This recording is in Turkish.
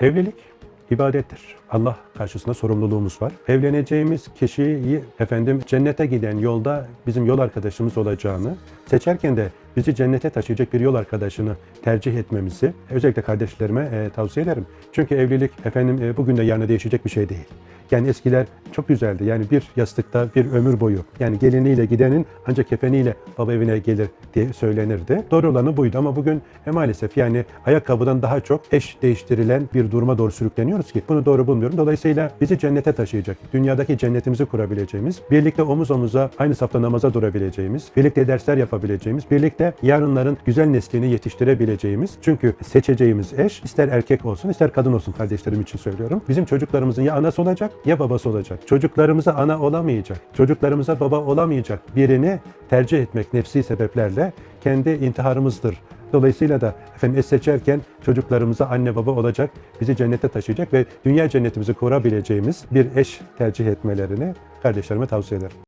Evlilik ibadettir. Allah karşısında sorumluluğumuz var. Evleneceğimiz kişiyi efendim cennete giden yolda bizim yol arkadaşımız olacağını, seçerken de bizi cennete taşıyacak bir yol arkadaşını tercih etmemizi özellikle kardeşlerime e, tavsiye ederim. Çünkü evlilik efendim e, bugün de yarına değişecek bir şey değil. Yani eskiler çok güzeldi. Yani bir yastıkta bir ömür boyu. Yani geliniyle gidenin ancak kefeniyle baba evine gelir diye söylenirdi. Doğru olanı buydu ama bugün e, maalesef yani ayakkabıdan daha çok eş değiştirilen bir duruma doğru sürükleniyoruz ki bunu doğru bulmuyorum. Dolayısıyla bizi cennete taşıyacak, dünyadaki cennetimizi kurabileceğimiz, birlikte omuz omuza aynı safta namaza durabileceğimiz, birlikte dersler yapabileceğimiz, birlikte yarınların güzel neslini yetiştirebileceğimiz. Çünkü seçeceğimiz eş ister erkek olsun ister kadın olsun kardeşlerim için söylüyorum. Bizim çocuklarımızın ya anası olacak ya babası olacak. Çocuklarımıza ana olamayacak, çocuklarımıza baba olamayacak birini tercih etmek nefsi sebeplerle kendi intiharımızdır. Dolayısıyla da efendim eş seçerken çocuklarımıza anne baba olacak, bizi cennete taşıyacak ve dünya cennetimizi kurabileceğimiz bir eş tercih etmelerini kardeşlerime tavsiye ederim.